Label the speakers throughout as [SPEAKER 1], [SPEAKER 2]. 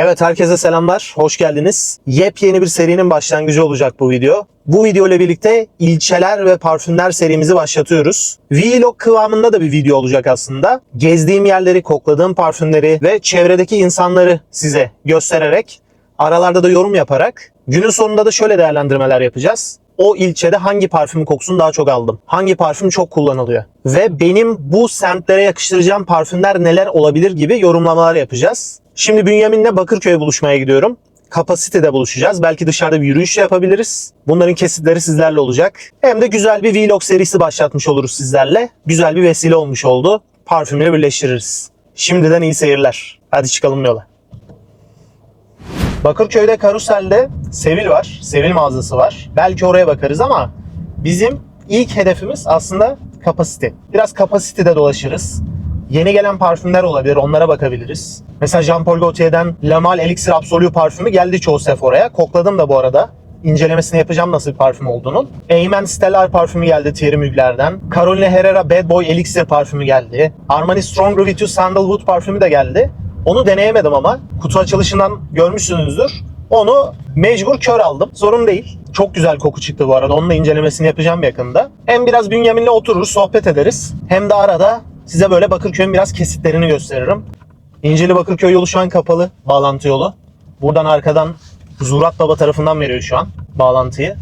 [SPEAKER 1] Evet herkese selamlar, hoş geldiniz. Yepyeni bir serinin başlangıcı olacak bu video. Bu video ile birlikte ilçeler ve parfümler serimizi başlatıyoruz. Vlog kıvamında da bir video olacak aslında. Gezdiğim yerleri, kokladığım parfümleri ve çevredeki insanları size göstererek, aralarda da yorum yaparak, günün sonunda da şöyle değerlendirmeler yapacağız. O ilçede hangi parfüm kokusunu daha çok aldım? Hangi parfüm çok kullanılıyor? Ve benim bu semtlere yakıştıracağım parfümler neler olabilir gibi yorumlamalar yapacağız. Şimdi Bünyamin'le Bakırköy'e buluşmaya gidiyorum. Kapasitede buluşacağız. Belki dışarıda bir yürüyüş de yapabiliriz. Bunların kesitleri sizlerle olacak. Hem de güzel bir vlog serisi başlatmış oluruz sizlerle. Güzel bir vesile olmuş oldu. Parfümleri birleştiririz. Şimdiden iyi seyirler. Hadi çıkalım yola. Bakırköy'de Karusel'de Sevil var. Sevil mağazası var. Belki oraya bakarız ama bizim ilk hedefimiz aslında kapasite. Biraz kapasitede dolaşırız. Yeni gelen parfümler olabilir, onlara bakabiliriz. Mesela Jean Paul Gaultier'den La Mal Elixir Absolu parfümü geldi çoğu Sephora'ya. Kokladım da bu arada. İncelemesini yapacağım nasıl bir parfüm olduğunu. Eymen Stellar parfümü geldi Thierry Mugler'den. Caroline Herrera Bad Boy Elixir parfümü geldi. Armani With You Sandalwood parfümü de geldi. Onu deneyemedim ama kutu açılışından görmüşsünüzdür. Onu mecbur kör aldım. Sorun değil. Çok güzel koku çıktı bu arada. Onun da incelemesini yapacağım yakında. Hem biraz Bünyamin'le otururuz, sohbet ederiz. Hem de arada size böyle Bakırköy'ün biraz kesitlerini gösteririm. İnceli Bakırköy yolu şu an kapalı. Bağlantı yolu. Buradan arkadan Zurat Baba tarafından veriyor şu an bağlantıyı.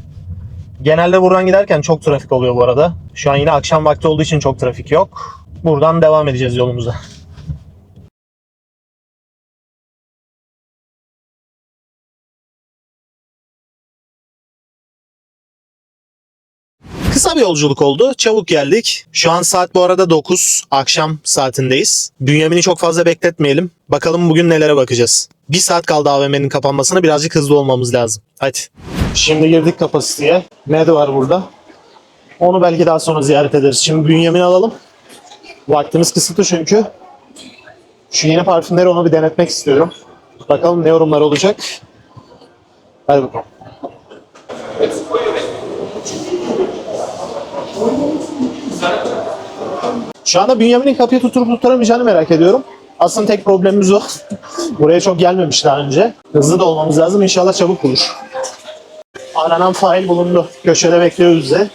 [SPEAKER 1] Genelde buradan giderken çok trafik oluyor bu arada. Şu an yine akşam vakti olduğu için çok trafik yok. Buradan devam edeceğiz yolumuza. Bir yolculuk oldu. Çabuk geldik. Şu an saat bu arada 9. Akşam saatindeyiz. Bünyamin'i çok fazla bekletmeyelim. Bakalım bugün nelere bakacağız. Bir saat kaldı AVM'nin kapanmasına. Birazcık hızlı olmamız lazım. Hadi. Şimdi girdik kapasiteye. Med var burada. Onu belki daha sonra ziyaret ederiz. Şimdi Bünyamin'i alalım. Vaktimiz kısıtlı çünkü. Şu yeni parfümleri onu bir denetmek istiyorum. Bakalım ne yorumlar olacak. Hadi bakalım. Şu anda Bünyamin'in kapıyı tutup tutturamayacağını merak ediyorum. Aslında tek problemimiz o. Buraya çok gelmemiş daha önce. Hızlı da olmamız lazım. İnşallah çabuk bulur. Aranan fail bulundu. Köşede bekliyoruz bize.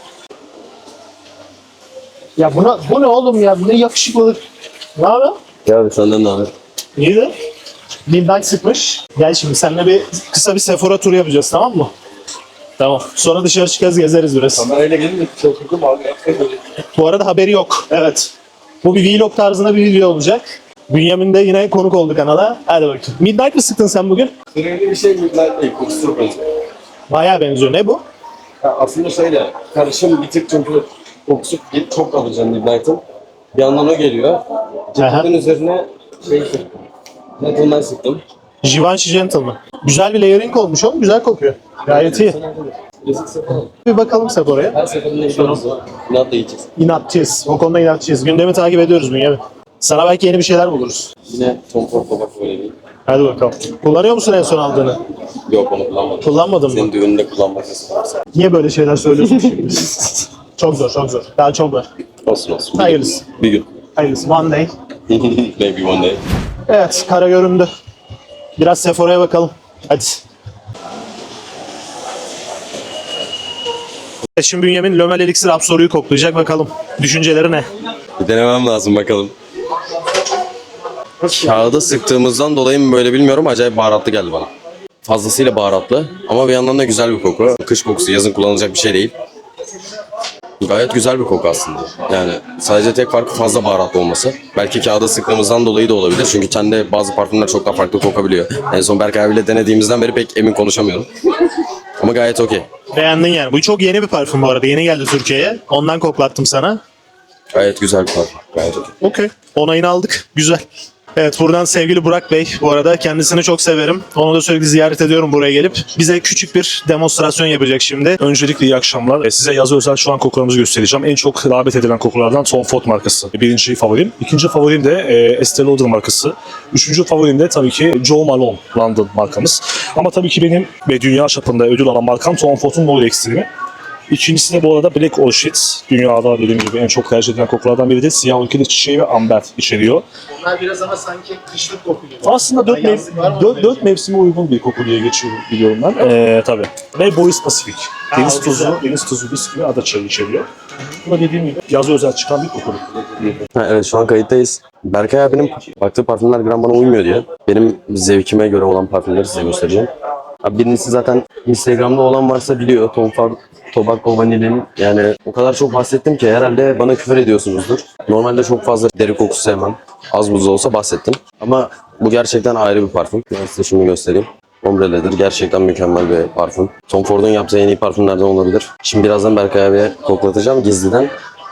[SPEAKER 1] Ya buna, bu ne oğlum ya? Bu ne yakışıklılık. Ne haber?
[SPEAKER 2] Ya abi senden ne haber?
[SPEAKER 1] İyidir. Midnight sıkmış. Gel şimdi seninle bir kısa bir Sephora turu yapacağız tamam mı? Tamam. Sonra dışarı çıkarız gezeriz biraz.
[SPEAKER 2] Kamerayla gelin de çok abi.
[SPEAKER 1] Bu arada haberi yok. Evet. Bu bir vlog tarzında bir video olacak. Bünyamin de yine konuk oldu kanala. Hadi bakayım. Midnight mı sıktın sen bugün?
[SPEAKER 2] Sırayla bir şey Midnight değil. Kokusu çok benziyor.
[SPEAKER 1] Bayağı benziyor. Ne bu?
[SPEAKER 2] Ya aslında şöyle. Karışım bir tık çünkü kokusu çok alacağım Midnight'ın. Bir yandan o geliyor. Ceket'in üzerine şey sıktım. Gentleman sıktım.
[SPEAKER 1] Givenchy Gentleman. Güzel bir layering olmuş oğlum. Güzel kokuyor. Gayet iyi.
[SPEAKER 2] Klasik Sephora.
[SPEAKER 1] Bir bakalım Sephora'ya.
[SPEAKER 2] Her seferinde gidiyoruz. İnat da yiyeceğiz.
[SPEAKER 1] İnatçıyız. O konuda inatçıyız. Gündemi takip ediyoruz Bünyamin. Sana belki yeni bir şeyler buluruz.
[SPEAKER 2] Yine Tom Ford'la bak böyle bir.
[SPEAKER 1] Hadi bakalım. Kullanıyor musun en son aldığını?
[SPEAKER 2] Yok onu kullanmadım.
[SPEAKER 1] Kullanmadın mı?
[SPEAKER 2] Senin düğününde kullanmak istiyorum.
[SPEAKER 1] Niye böyle şeyler söylüyorsun şimdi? çok zor, çok zor. Daha çok var.
[SPEAKER 2] Olsun olsun. Bir gün.
[SPEAKER 1] Hayırlısı.
[SPEAKER 2] Bir gün.
[SPEAKER 1] Hayırlısı. One day.
[SPEAKER 2] Maybe one day.
[SPEAKER 1] Evet, kara göründü. Biraz Sephora'ya bakalım. Hadi. Şimdi Bünyamin Lömel Elixir Absolu'yu koklayacak bakalım. Düşünceleri ne?
[SPEAKER 2] Bir denemem lazım bakalım. Kağıda sıktığımızdan dolayı mı böyle bilmiyorum acayip baharatlı geldi bana. Fazlasıyla baharatlı ama bir yandan da güzel bir koku. Kış kokusu yazın kullanılacak bir şey değil. Gayet güzel bir koku aslında. Yani sadece tek farkı fazla baharatlı olması. Belki kağıda sıktığımızdan dolayı da olabilir. Çünkü tende bazı parfümler çok daha farklı kokabiliyor. En son Berkay abiyle denediğimizden beri pek emin konuşamıyorum. Ama gayet okey.
[SPEAKER 1] Beğendin yani. Bu çok yeni bir parfüm bu arada. Yeni geldi Türkiye'ye. Ondan koklattım sana.
[SPEAKER 2] Gayet güzel bir parfüm. Gayet okey.
[SPEAKER 1] Okey. Onayını aldık. Güzel. Evet buradan sevgili Burak Bey bu arada kendisini çok severim. Onu da sürekli ziyaret ediyorum buraya gelip. Bize küçük bir demonstrasyon yapacak şimdi.
[SPEAKER 3] Öncelikle iyi akşamlar. E, Size yazı özel şu an kokularımızı göstereceğim. En çok rağbet edilen kokulardan Tom Ford markası. Birinci favorim. İkinci favorim de e, Estee Lauder markası. Üçüncü favorim de tabii ki Joe Malone London markamız. Ama tabii ki benim ve dünya çapında ödül alan markam Tom Ford'un Extreme'i. İkincisi de bu arada Black Orchid. Dünyada dediğim gibi en çok tercih edilen kokulardan biridir. Siyah orkide çiçeği ve amber içeriyor.
[SPEAKER 1] Onlar biraz ama sanki kışlık kokuyor.
[SPEAKER 3] Aslında dört, mev- dört, dört mevsime uygun bir koku diye geçiyor biliyorum ben. Ee, tabii. Ve Boris Pacific. Deniz
[SPEAKER 1] o
[SPEAKER 3] tuzu,
[SPEAKER 1] güzel.
[SPEAKER 3] deniz tuzu, viski ve ada çayı içeriyor. Bu da dediğim gibi yazı özel çıkan bir koku.
[SPEAKER 2] Ha, evet şu an kayıttayız. Berkay abinin baktığı parfümler gram bana uymuyor diye. Benim zevkime göre olan parfümleri size göstereceğim. Abi birincisi zaten Instagram'da olan varsa biliyor. Tom Ford Tobacco Vanilla'nın yani o kadar çok bahsettim ki herhalde bana küfür ediyorsunuzdur. Normalde çok fazla deri kokusu sevmem. Az buz olsa bahsettim. Ama bu gerçekten ayrı bir parfüm. Ben size şunu göstereyim. Ombrelle'dir. Gerçekten mükemmel bir parfüm. Tom Ford'un yaptığı en iyi parfümlerden olabilir. Şimdi birazdan Berkay abiye koklatacağım gizliden.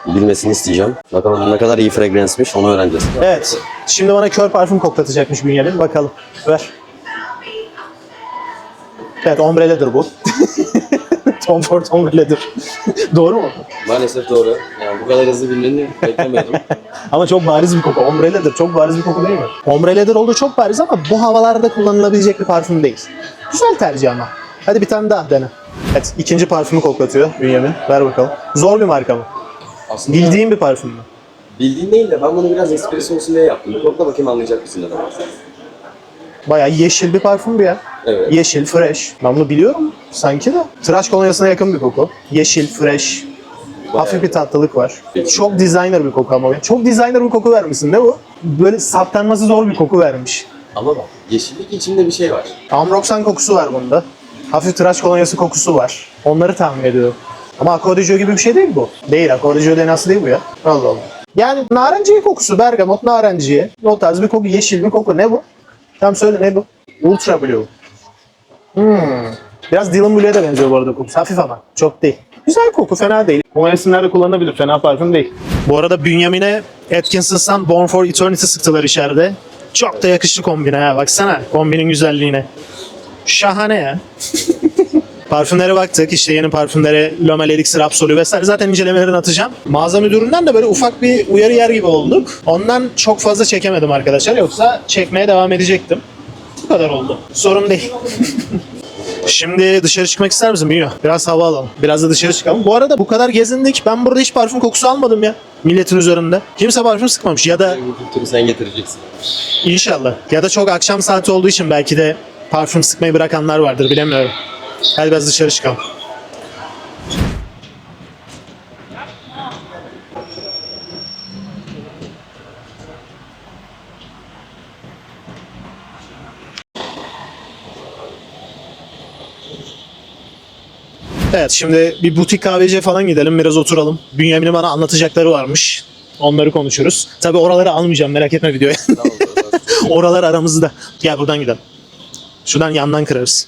[SPEAKER 2] Bilmesini isteyeceğim. Bakalım ne kadar iyi fragrance'miş onu öğreneceğiz.
[SPEAKER 1] Evet. Şimdi bana kör parfüm koklatacakmış Bünyamin. Bakalım. Ver. Evet ombreledir bu. Tom Ford. Doğru mu?
[SPEAKER 2] Maalesef doğru. Yani bu kadar hızlı bilmeni beklemiyordum.
[SPEAKER 1] Ama çok bariz bir koku. Ombreledir. Çok bariz bir koku değil mi? Ombreledir olduğu çok bariz ama bu havalarda kullanılabilecek bir parfüm değil. Güzel tercih ama. Hadi bir tane daha dene. Evet. ikinci parfümü koklatıyor Bünyamin. Ver bakalım. Zor bir marka mı?
[SPEAKER 2] Aslında
[SPEAKER 1] Bildiğin bir parfüm mü?
[SPEAKER 2] bildiğin değil de ben bunu biraz espresso olsun diye yaptım. Kokla bakayım anlayacak mısın bahsediyorum.
[SPEAKER 1] Bayağı yeşil bir parfüm bu ya.
[SPEAKER 2] Evet.
[SPEAKER 1] Yeşil, fresh. Ben bunu biliyorum sanki de. Tıraş kolonyasına yakın bir koku. Yeşil, fresh. Hafif bir tatlılık var. Çok designer bir koku ama. Çok designer bir koku vermişsin. Ne bu? Böyle saptanması zor bir koku vermiş.
[SPEAKER 2] Ama bak yeşillik içinde bir şey var.
[SPEAKER 1] Amroxan kokusu var bunda. Hafif tıraş kolonyası kokusu var. Onları tahmin ediyorum. Ama Accordijo gibi bir şey değil bu. Değil, Accordijo denası değil bu ya. Allah Allah. Yani narenciye kokusu, bergamot narenciye. O tarz bir koku, yeşil bir koku. Ne bu? Tam söyle ne bu? Ultra Blue. Hmm. Biraz Dylan Blue'ya da benziyor bu arada kokusu. Hafif ama. Çok değil. Güzel koku, fena değil. Bu mevsimlerde kullanılabilir. Fena parfüm değil. Bu arada Bünyamin'e Atkinson'dan Born for Eternity sıktılar içeride. Çok da yakıştı kombine ha. Baksana kombinin güzelliğine. Şahane ya. Parfümlere baktık. İşte yeni parfümlere L'Oreal Elixir Absolu vesaire. Zaten incelemelerini atacağım. Mağaza müdüründen de böyle ufak bir uyarı yer gibi olduk. Ondan çok fazla çekemedim arkadaşlar. Yoksa çekmeye devam edecektim. Bu kadar oldu. Sorun değil. Şimdi dışarı çıkmak ister misin Bünyo? Biraz hava alalım. Biraz da dışarı çıkalım. Bu arada bu kadar gezindik. Ben burada hiç parfüm kokusu almadım ya. Milletin üzerinde. Kimse parfüm sıkmamış. Ya da
[SPEAKER 2] kültürü sen getireceksin.
[SPEAKER 1] İnşallah. Ya da çok akşam saati olduğu için belki de parfüm sıkmayı bırakanlar vardır bilemiyorum. Hadi biraz dışarı çıkalım. Evet şimdi bir butik kahveciye falan gidelim biraz oturalım. Bünyamin'in bana anlatacakları varmış. Onları konuşuruz. Tabi oraları almayacağım merak etme videoya. Oralar aramızda. Gel buradan gidelim. Şuradan yandan kırarız.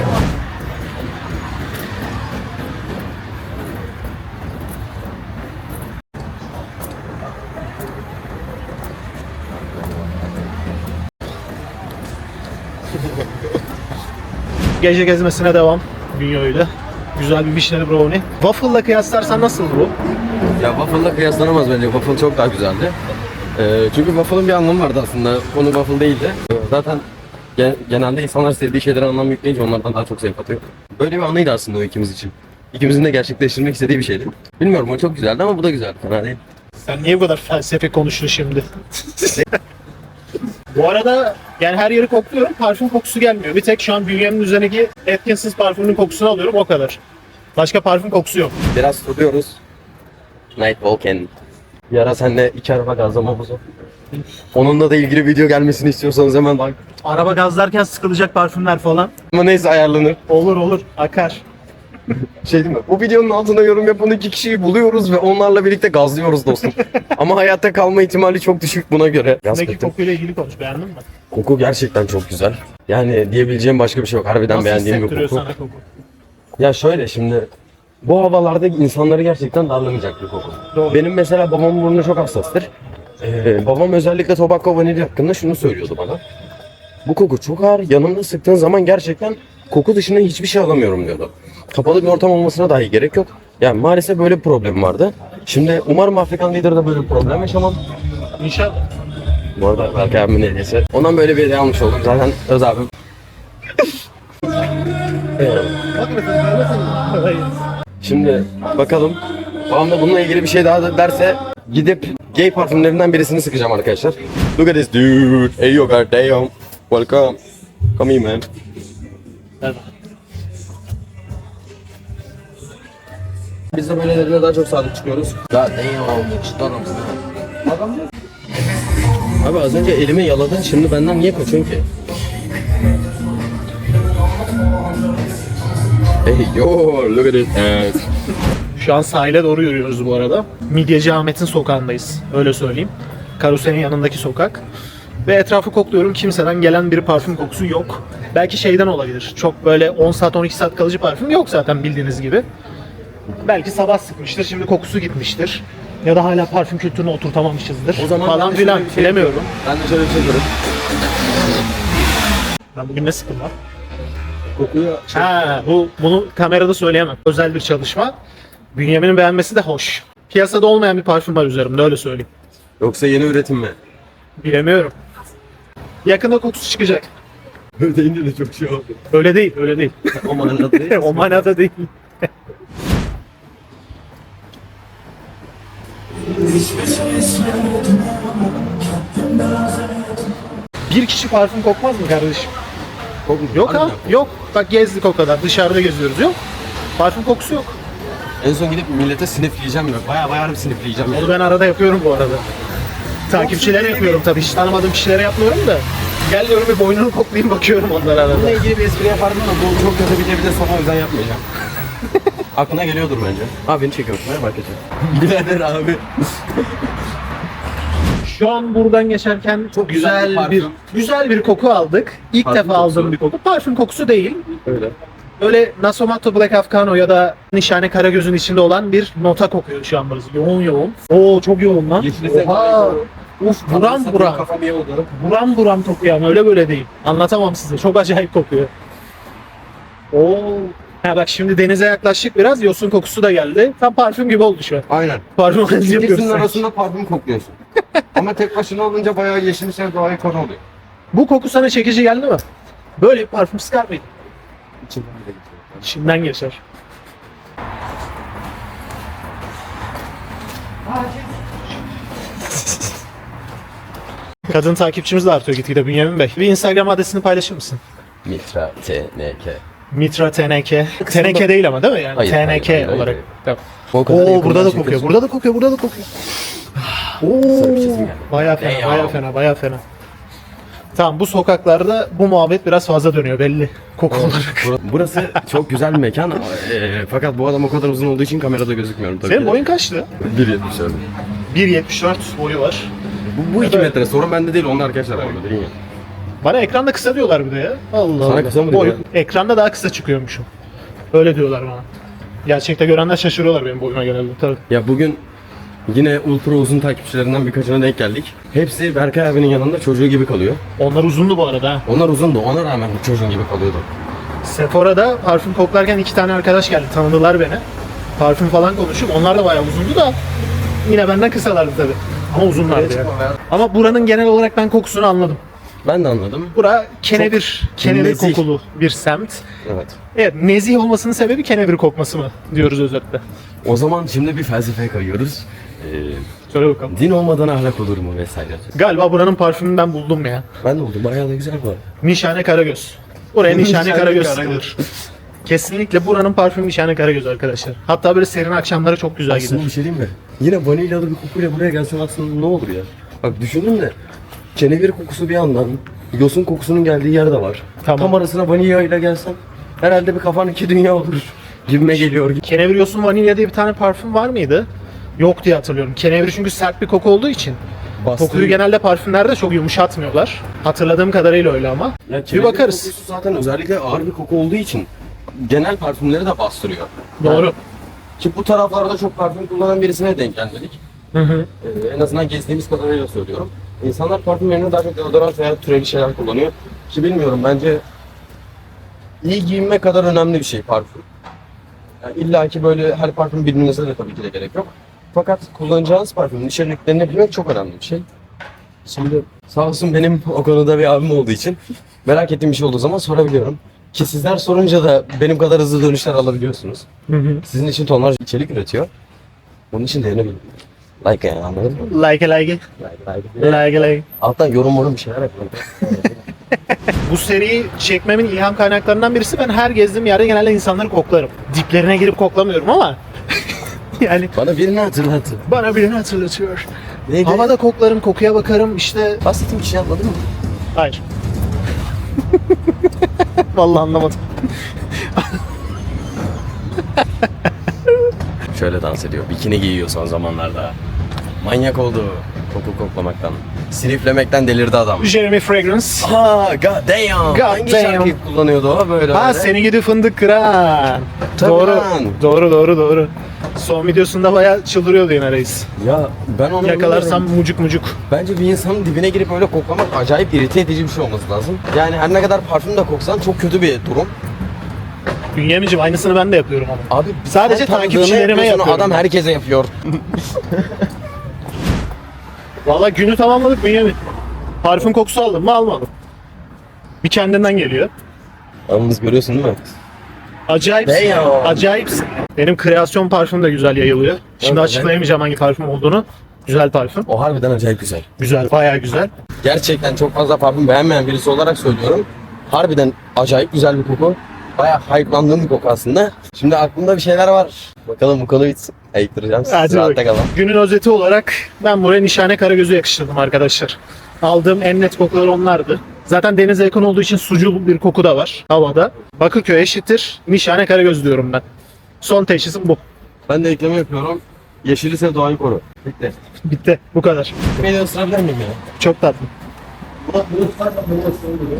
[SPEAKER 1] Gece gezmesine devam. Bünyo'yla. Güzel bir vişneli brownie. Waffle'la kıyaslarsan nasıl bu?
[SPEAKER 2] Ya waffle'la kıyaslanamaz bence. Waffle çok daha güzeldi. Ee, çünkü waffle'ın bir anlamı vardı aslında. Konu waffle değildi. Ee, zaten gen- genelde insanlar sevdiği şeylere anlam yükleyince onlardan daha çok zevk atıyor. Böyle bir anıydı aslında o ikimiz için. İkimizin de gerçekleştirmek istediği bir şeydi. Bilmiyorum o çok güzeldi ama bu da güzeldi. Fena değil.
[SPEAKER 1] Sen niye bu kadar felsefe konuştun şimdi? bu arada yani her yeri kokluyorum. Parfüm kokusu gelmiyor. Bir tek şu an bünyemin üzerindeki Atkinson's parfümünün kokusunu alıyorum o kadar. Başka parfüm kokusu yok.
[SPEAKER 2] Biraz soruyoruz. Night Walken. Bir ara senle iki araba gazlama buzu. Onunla da ilgili video gelmesini istiyorsanız hemen bak.
[SPEAKER 1] Araba gazlarken sıkılacak parfümler falan.
[SPEAKER 2] Ama neyse ayarlanır.
[SPEAKER 1] Olur olur akar.
[SPEAKER 2] Şey değil mi? Bu videonun altına yorum yapan iki kişiyi buluyoruz ve onlarla birlikte gazlıyoruz dostum. Ama hayatta kalma ihtimali çok düşük buna göre. Yaz
[SPEAKER 1] Peki
[SPEAKER 2] kıtım.
[SPEAKER 1] kokuyla ilgili konuş beğendin mi?
[SPEAKER 2] Koku gerçekten çok güzel. Yani diyebileceğim başka bir şey yok. Harbiden
[SPEAKER 1] Nasıl
[SPEAKER 2] beğendiğim bir
[SPEAKER 1] hissettiriyor
[SPEAKER 2] koku.
[SPEAKER 1] sana koku?
[SPEAKER 2] Ya şöyle şimdi bu havalarda insanları gerçekten darlamayacak bir koku.
[SPEAKER 1] Doğru.
[SPEAKER 2] Benim mesela babamın burnu çok hassastır. Ee, babam özellikle tobacco vanilya hakkında şunu söylüyordu bana. Bu koku çok ağır. Yanımda sıktığın zaman gerçekten koku dışında hiçbir şey alamıyorum diyordu. Kapalı bir ortam olmasına dahi gerek yok. Yani maalesef böyle bir problem vardı. Şimdi umarım Afrikan Leader'da böyle bir problem yaşamam.
[SPEAKER 1] İnşallah.
[SPEAKER 2] Bu arada belki abimin hediyesi. Ondan böyle bir hediye almış oldum. Zaten Öz abim. Şimdi bakalım. Babam da bununla ilgili bir şey daha da derse gidip gay parfümlerinden birisini sıkacağım arkadaşlar. Look at this dude. Hey yo god damn. Welcome. Come here man. Biz de böylelerine daha çok sadık çıkıyoruz. God damn. Cidden adamsın. Abi az önce elimi yaladın şimdi benden niye kaçıyorsun ki? Hey yo look at it. Evet.
[SPEAKER 1] Şu an sahile doğru yürüyoruz bu arada. Midyeci Ahmet'in sokağındayız. Öyle söyleyeyim. Karuselin yanındaki sokak. Ve etrafı kokluyorum. Kimseden gelen bir parfüm kokusu yok. Belki şeyden olabilir. Çok böyle 10 saat 12 saat kalıcı parfüm yok zaten bildiğiniz gibi. Belki sabah sıkmıştır. Şimdi kokusu gitmiştir. Ya da hala parfüm kültürünü oturtamamışızdır.
[SPEAKER 2] O zaman
[SPEAKER 1] falan
[SPEAKER 2] ben de
[SPEAKER 1] filan
[SPEAKER 2] bir şey
[SPEAKER 1] bilemiyorum.
[SPEAKER 2] Ben de şöyle bir şey diyorum.
[SPEAKER 1] Ben bugün ne sıktım lan?
[SPEAKER 2] Kokuyu
[SPEAKER 1] Ha, bu bunu kamerada söyleyemem. Özel bir çalışma. Bünyamin'in beğenmesi de hoş. Piyasada olmayan bir parfüm var üzerimde öyle söyleyeyim.
[SPEAKER 2] Yoksa yeni üretim mi?
[SPEAKER 1] Bilemiyorum. Yakında kokusu çıkacak.
[SPEAKER 2] Öyle deyince de çok şey oldu.
[SPEAKER 1] Öyle değil, öyle değil.
[SPEAKER 2] O manada değil.
[SPEAKER 1] o manada değil. Bir kişi parfüm kokmaz mı kardeşim? Yok ha, yok. Bak gezdik o kadar. Dışarıda geziyoruz. Yok. Parfüm kokusu yok.
[SPEAKER 2] En son gidip millete sinifleyeceğim ya. Baya baya bir sinifleyeceğim.
[SPEAKER 1] Onu ben arada yapıyorum bu arada. Takipçilere yapıyorum tabii. Hiç tanımadığım kişilere yapmıyorum da. Gel diyorum bir boynunu koklayayım bakıyorum onlara arada.
[SPEAKER 2] Bununla ilgili bir espri yapardım da bu çok kötü bitebilir sonra o yüzden yapmayacağım. Aklına geliyordur bence. Abi beni çekiyorsun. Merhaba arkadaşlar. Birader abi.
[SPEAKER 1] Şu an buradan geçerken
[SPEAKER 2] Çok güzel
[SPEAKER 1] güzel
[SPEAKER 2] bir parfüm.
[SPEAKER 1] güzel bir koku aldık. İlk
[SPEAKER 2] Parfüm
[SPEAKER 1] defa aldığım bir koku. Parfüm kokusu değil.
[SPEAKER 2] Öyle.
[SPEAKER 1] Böyle Nasomatto Black Afgano ya da Nişane Karagöz'ün içinde olan bir nota kokuyor şu an burası. Yoğun yoğun. Oo çok yoğun lan. Oha. Uf buram buram.
[SPEAKER 2] Kafam iyi oldu.
[SPEAKER 1] Buram buram kokuyor ama öyle böyle değil. Anlatamam size. Çok acayip kokuyor. Oo. Ha bak şimdi denize yaklaştık biraz. Yosun kokusu da geldi. Tam parfüm gibi oldu şu an.
[SPEAKER 2] Aynen.
[SPEAKER 1] Parfüm analizi yapıyoruz.
[SPEAKER 2] İkisinin
[SPEAKER 1] sanki.
[SPEAKER 2] arasında parfüm kokluyorsun. Ama tek başına olunca bayağı yeşil şey doğayı konu oluyor.
[SPEAKER 1] Bu koku sana çekici geldi mi? Böyle bir parfüm sıkar mıydın? İçinden geçer. Kadın takipçimiz de artıyor gitgide Bünyamin Bey. Bir Instagram adresini paylaşır mısın?
[SPEAKER 2] Mitra TNK.
[SPEAKER 1] Mitra TNK. TNK değil ama değil mi yani?
[SPEAKER 2] Hayır,
[SPEAKER 1] TNK
[SPEAKER 2] hayır, hayır,
[SPEAKER 1] olarak.
[SPEAKER 2] hayır.
[SPEAKER 1] Tamam.
[SPEAKER 2] O kadar
[SPEAKER 1] Oo
[SPEAKER 2] yakından
[SPEAKER 1] burada da
[SPEAKER 2] çekiyorsun.
[SPEAKER 1] kokuyor. Burada da kokuyor. Burada da kokuyor. Oo.
[SPEAKER 2] Sarı bir çizim geldi.
[SPEAKER 1] Baya fena, baya
[SPEAKER 2] ya.
[SPEAKER 1] fena, baya fena. Tamam bu sokaklarda bu muhabbet biraz fazla dönüyor belli. Koku olarak.
[SPEAKER 2] Bur- Burası çok güzel bir mekan ama, e, fakat bu adam o kadar uzun olduğu için kamerada gözükmüyorum tabii.
[SPEAKER 1] Senin
[SPEAKER 2] ki de.
[SPEAKER 1] boyun kaçtı?
[SPEAKER 2] 1.70 abi.
[SPEAKER 1] 1.74 boyu var.
[SPEAKER 2] Bu, bu 2
[SPEAKER 1] Evet.
[SPEAKER 2] metre sorun bende değil onlar arkadaşlar orada değil mi?
[SPEAKER 1] Bana ekranda kısa diyorlar bir de ya. Allah
[SPEAKER 2] Sana
[SPEAKER 1] Allah.
[SPEAKER 2] kısa mı diyorlar?
[SPEAKER 1] Ekranda daha kısa çıkıyormuşum. Öyle diyorlar bana. Gerçekte görenler şaşırıyorlar benim boyuma genelde. Tabii.
[SPEAKER 2] Ya bugün yine ultra uzun takipçilerinden birkaçına denk geldik. Hepsi Berkay abinin yanında çocuğu gibi kalıyor.
[SPEAKER 1] Onlar uzundu bu arada. ha.
[SPEAKER 2] Onlar uzundu ona rağmen çocuğun gibi kalıyordu.
[SPEAKER 1] Sephora'da parfüm koklarken iki tane arkadaş geldi. Tanıdılar beni. Parfüm falan konuşup onlar da bayağı uzundu da yine benden kısalardı tabii. Ama uzunlardı ya. Ama buranın genel olarak ben kokusunu anladım.
[SPEAKER 2] Ben de anladım.
[SPEAKER 1] Bura kenevir, kenevir
[SPEAKER 2] nezih.
[SPEAKER 1] kokulu bir semt.
[SPEAKER 2] Evet.
[SPEAKER 1] Evet, nezih olmasının sebebi kenevir kokması mı diyoruz özetle.
[SPEAKER 2] O zaman şimdi bir felsefeye kayıyoruz. Ee,
[SPEAKER 1] Söyle bakalım.
[SPEAKER 2] din olmadan ahlak olur mu vesaire.
[SPEAKER 1] Galiba buranın parfümünü ben buldum ya.
[SPEAKER 2] Ben de buldum bayağı da güzel bu.
[SPEAKER 1] Nişane Karagöz. Buraya Nişane
[SPEAKER 2] Nişane
[SPEAKER 1] Karagöz sıkılır. Kesinlikle buranın parfümü Nişane Karagöz arkadaşlar. Hatta böyle serin akşamları çok güzel
[SPEAKER 2] Aslında
[SPEAKER 1] gider.
[SPEAKER 2] bir şey diyeyim mi? Yine vanilyalı bir kokuyla buraya gelsen aslında ne olur ya? Bak düşündüm de kenevir kokusu bir yandan, yosun kokusunun geldiği yer de var.
[SPEAKER 1] Tamam.
[SPEAKER 2] Tam arasına vanilya ile gelsen herhalde bir kafan iki dünya olur. Gibime geliyor.
[SPEAKER 1] Kenevir yosun vanilya diye bir tane parfüm var mıydı? Yok diye hatırlıyorum. Kenevir çünkü sert bir koku olduğu için.
[SPEAKER 2] Bastırıyor.
[SPEAKER 1] Kokuyu genelde parfümlerde çok yumuşatmıyorlar. Hatırladığım kadarıyla öyle ama.
[SPEAKER 2] Ya
[SPEAKER 1] bir bakarız.
[SPEAKER 2] zaten özellikle ağır bir koku olduğu için genel parfümleri de bastırıyor.
[SPEAKER 1] Doğru.
[SPEAKER 2] Yani ki bu taraflarda çok parfüm kullanan birisine denk gelmedik. Ee, en azından gezdiğimiz kadarıyla söylüyorum. İnsanlar parfüm yerine daha çok deodorant veya türevi şeyler kullanıyor. Ki bilmiyorum bence iyi giyinme kadar önemli bir şey parfüm. Yani illa ki böyle her parfüm birbirinize de tabii ki de gerek yok. Fakat kullanacağınız parfümün içeriklerini bilmek çok önemli bir şey. Şimdi sağ olsun benim o konuda bir abim olduğu için merak ettiğim bir şey olduğu zaman sorabiliyorum. Ki sizler sorunca da benim kadar hızlı dönüşler alabiliyorsunuz. Sizin için tonlarca içerik üretiyor. Bunun için değerini bilin. Like yani anladın mı?
[SPEAKER 1] Like like.
[SPEAKER 2] Like, like.
[SPEAKER 1] Like like.
[SPEAKER 2] Alttan yorum yorum bir şeyler yapıyorum.
[SPEAKER 1] Bu seriyi çekmemin ilham kaynaklarından birisi ben her gezdiğim yerde genelde insanları koklarım. Diplerine girip koklamıyorum ama yani
[SPEAKER 2] Bana birini hatırlattı.
[SPEAKER 1] bana birini hatırlatıyor.
[SPEAKER 2] Neydi?
[SPEAKER 1] Havada koklarım, kokuya bakarım işte.
[SPEAKER 2] Bahsettiğim bir şey yapmadın mı?
[SPEAKER 1] Hayır. Vallahi anlamadım.
[SPEAKER 2] Şöyle dans ediyor. Bikini giyiyor son zamanlarda. Manyak oldu. Koku koklamaktan. Siniflemekten delirdi adam.
[SPEAKER 1] Jeremy Fragrance.
[SPEAKER 2] Aa, god damn.
[SPEAKER 1] God
[SPEAKER 2] Hangi
[SPEAKER 1] damn.
[SPEAKER 2] şarkıyı kullanıyordu o böyle?
[SPEAKER 1] Ha
[SPEAKER 2] öyle?
[SPEAKER 1] seni gidi fındık kıran.
[SPEAKER 2] Tabii
[SPEAKER 1] doğru.
[SPEAKER 2] lan.
[SPEAKER 1] Doğru doğru doğru. Son videosunda bayağı çıldırıyordu yine reis.
[SPEAKER 2] Ya ben onu
[SPEAKER 1] Yakalarsam
[SPEAKER 2] bilmiyorum.
[SPEAKER 1] mucuk mucuk.
[SPEAKER 2] Bence bir insanın dibine girip öyle koklamak acayip irite edici bir şey olması lazım. Yani her ne kadar parfüm de koksan çok kötü bir durum.
[SPEAKER 1] Bünyamin'cim aynısını ben de yapıyorum ama.
[SPEAKER 2] Abi
[SPEAKER 1] Sadece takipçilerime yapıyorum
[SPEAKER 2] Adam herkese yapıyor.
[SPEAKER 1] Valla günü tamamladık Bünyamin. Parfüm kokusu aldım mı almadım. Bir kendinden geliyor.
[SPEAKER 2] Yalnız görüyorsun değil mi?
[SPEAKER 1] Acayipsin. ya,
[SPEAKER 2] Damn.
[SPEAKER 1] Acayipsin. Benim kreasyon parfüm de güzel yayılıyor. Şimdi
[SPEAKER 2] Evet,
[SPEAKER 1] açıklayamayacağım hangi parfüm olduğunu. Güzel parfüm.
[SPEAKER 2] O harbiden acayip güzel.
[SPEAKER 1] Güzel, bayağı güzel.
[SPEAKER 2] Gerçekten çok fazla parfüm beğenmeyen birisi olarak söylüyorum. Harbiden acayip güzel bir koku. Bayağı hype'landığım bir koku aslında. Şimdi aklımda bir şeyler var. Bakalım bu konu bitsin. Ayıktıracağım sizi.
[SPEAKER 1] Hadi
[SPEAKER 2] Rahatta kalın.
[SPEAKER 1] Günün özeti olarak ben buraya Nişane Karagöz'ü yakıştırdım arkadaşlar. Aldığım en net kokular onlardı. Zaten denize yakın olduğu için sucul bir koku da var havada. Bakırköy eşittir Nişane Karagöz diyorum ben. Son teşhisim bu.
[SPEAKER 2] Ben de ekleme yapıyorum. Yeşil ise doğayı koru. Bitti.
[SPEAKER 1] Bitti. Bu kadar.
[SPEAKER 2] Beni ısırabilir miyim ya?
[SPEAKER 1] Çok tatlı.
[SPEAKER 2] Bunu, bunu tutarsan beni ısırabilir.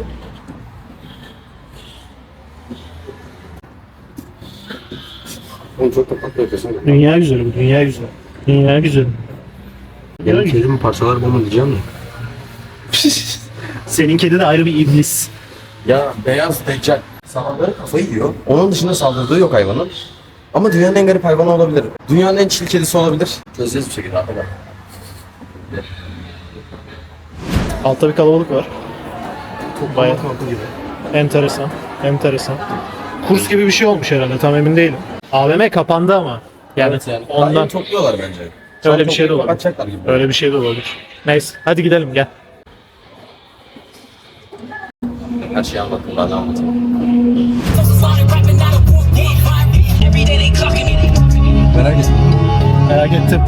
[SPEAKER 2] Oğlum çok tatlı yapıyorsun.
[SPEAKER 1] Dünya güzeli bu. Dünya güzeli. Dünya güzeli.
[SPEAKER 2] Benim kedimin parçalar bunu diyeceğim mi?
[SPEAKER 1] Senin kedi de ayrı bir iblis.
[SPEAKER 2] Ya beyaz deccal. Sabahları kafayı yiyor. Onun dışında saldırdığı yok hayvanın. Ama dünyanın en garip hayvanı olabilir. Dünyanın en çil kedisi olabilir. Çözeceğiz bir şekilde ol.
[SPEAKER 1] Altta bir kalabalık var. Bayağı
[SPEAKER 2] kampı gibi.
[SPEAKER 1] enteresan. Enteresan. Kurs gibi bir şey olmuş herhalde. Tam emin değilim. AVM kapandı ama. Yani,
[SPEAKER 2] Evet yani.
[SPEAKER 1] ondan
[SPEAKER 2] Ondan topluyorlar bence. Şu
[SPEAKER 1] Öyle bir şey de
[SPEAKER 2] toplayıp
[SPEAKER 1] olabilir.
[SPEAKER 2] Kapatacaklar gibi.
[SPEAKER 1] öyle bir şey de olabilir. Neyse. Hadi gidelim gel.
[SPEAKER 2] Her şeyi anlattım ben de anlatayım. Merak ettim.
[SPEAKER 1] Merak ettim.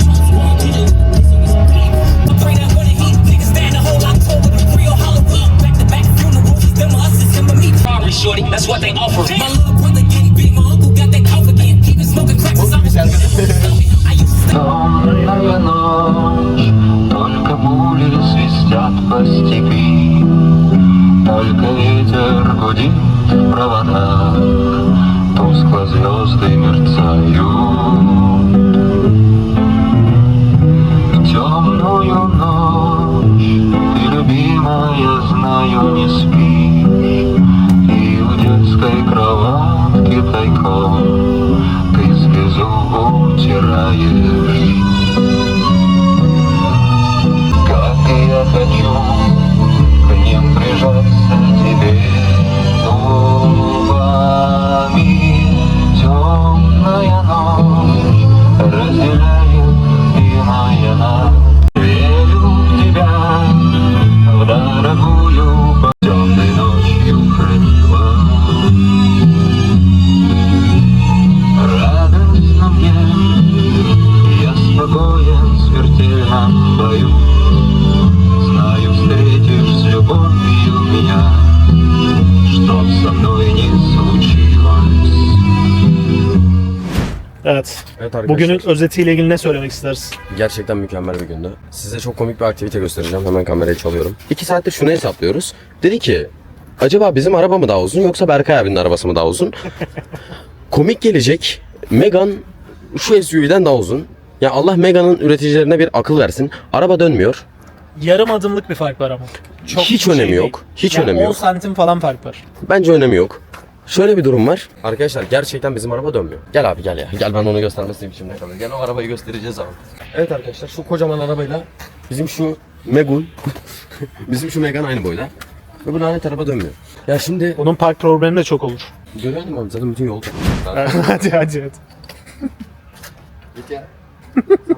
[SPEAKER 4] Утираешь. Как я хочу к ним прижаться тебе
[SPEAKER 1] Evet.
[SPEAKER 2] Evet arkadaşlar.
[SPEAKER 1] Bugünün özetiyle ilgili ne söylemek istersin?
[SPEAKER 2] Gerçekten mükemmel bir gündü. Size çok komik bir aktivite göstereceğim. Hemen kamerayı çalıyorum. İki saattir şunu hesaplıyoruz. Dedi ki acaba bizim araba mı daha uzun yoksa Berkay abinin arabası mı daha uzun? komik gelecek. Megan şu SUV'den daha uzun. Ya Allah Mega'nın üreticilerine bir akıl versin. Araba dönmüyor.
[SPEAKER 5] Yarım adımlık bir fark var ama. Çok
[SPEAKER 2] Hiç
[SPEAKER 5] bir
[SPEAKER 2] önemi
[SPEAKER 5] şey
[SPEAKER 2] yok.
[SPEAKER 5] değil.
[SPEAKER 2] Hiç
[SPEAKER 5] Yani
[SPEAKER 2] önemi
[SPEAKER 5] 10
[SPEAKER 2] yok.
[SPEAKER 5] santim falan fark var.
[SPEAKER 2] Bence önemi yok. Şöyle bir durum var. Arkadaşlar gerçekten bizim araba dönmüyor. Gel abi gel ya. Gel ben onu göstermesini içimde kalır. Gel o arabayı göstereceğiz abi. Evet arkadaşlar şu kocaman arabayla bizim şu Megul bizim şu Megan aynı boyda. Ve bu lanet araba dönmüyor. Ya şimdi
[SPEAKER 5] Bunun park problemi de çok olur.
[SPEAKER 2] musun abi zaten bütün yol
[SPEAKER 5] hadi hadi hadi.
[SPEAKER 2] Git ya.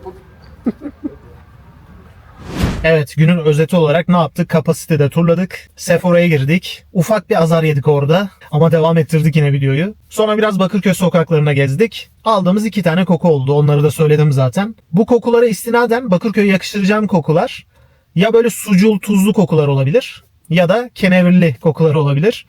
[SPEAKER 1] Evet günün özeti olarak ne yaptık? Kapasitede turladık. Sephora'ya girdik. Ufak bir azar yedik orada. Ama devam ettirdik yine videoyu. Sonra biraz Bakırköy sokaklarına gezdik. Aldığımız iki tane koku oldu. Onları da söyledim zaten. Bu kokulara istinaden Bakırköy'e yakıştıracağım kokular ya böyle sucul tuzlu kokular olabilir ya da kenevirli kokular olabilir.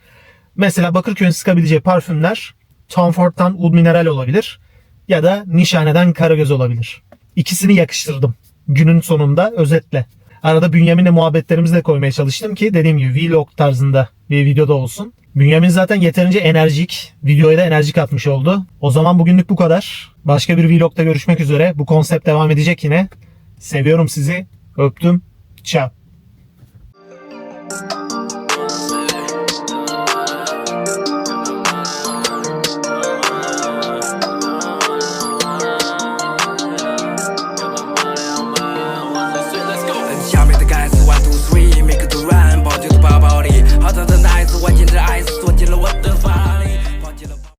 [SPEAKER 1] Mesela Bakırköy'ün sıkabileceği parfümler Tom Ford'dan Oud Mineral olabilir ya da Nişane'den Karagöz olabilir. İkisini yakıştırdım günün sonunda özetle. Arada Bünyamin'le muhabbetlerimizi de koymaya çalıştım ki dediğim gibi vlog tarzında bir videoda olsun. Bünyamin zaten yeterince enerjik. Videoya da enerjik atmış oldu. O zaman bugünlük bu kadar. Başka bir vlogda görüşmek üzere. Bu konsept devam edecek yine. Seviyorum sizi. Öptüm. Ciao.